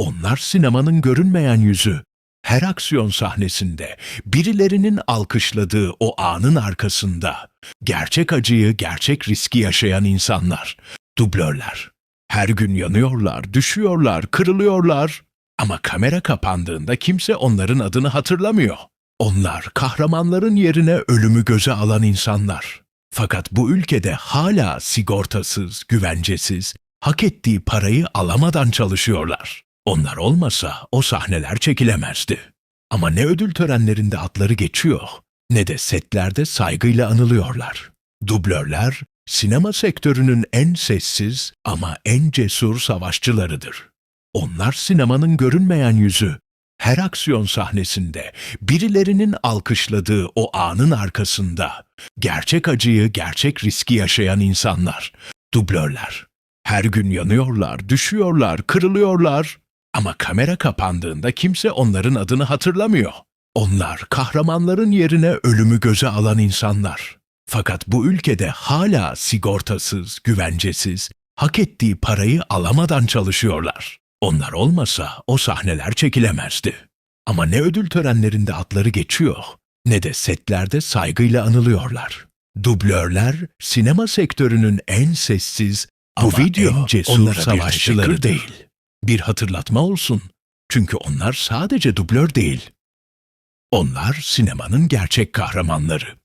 Onlar sinemanın görünmeyen yüzü. Her aksiyon sahnesinde birilerinin alkışladığı o anın arkasında gerçek acıyı, gerçek riski yaşayan insanlar, dublörler. Her gün yanıyorlar, düşüyorlar, kırılıyorlar ama kamera kapandığında kimse onların adını hatırlamıyor. Onlar kahramanların yerine ölümü göze alan insanlar. Fakat bu ülkede hala sigortasız, güvencesiz, hak ettiği parayı alamadan çalışıyorlar. Onlar olmasa o sahneler çekilemezdi. Ama ne ödül törenlerinde adları geçiyor, ne de setlerde saygıyla anılıyorlar. Dublörler, sinema sektörünün en sessiz ama en cesur savaşçılarıdır. Onlar sinemanın görünmeyen yüzü. Her aksiyon sahnesinde birilerinin alkışladığı o anın arkasında gerçek acıyı, gerçek riski yaşayan insanlar, dublörler. Her gün yanıyorlar, düşüyorlar, kırılıyorlar ama kamera kapandığında kimse onların adını hatırlamıyor. Onlar kahramanların yerine ölümü göze alan insanlar. Fakat bu ülkede hala sigortasız, güvencesiz, hak ettiği parayı alamadan çalışıyorlar. Onlar olmasa o sahneler çekilemezdi. Ama ne ödül törenlerinde adları geçiyor, ne de setlerde saygıyla anılıyorlar. Dublörler sinema sektörünün en sessiz Bu ama video en cesur savaşçıları değil. Bir hatırlatma olsun. Çünkü onlar sadece dublör değil. Onlar sinemanın gerçek kahramanları.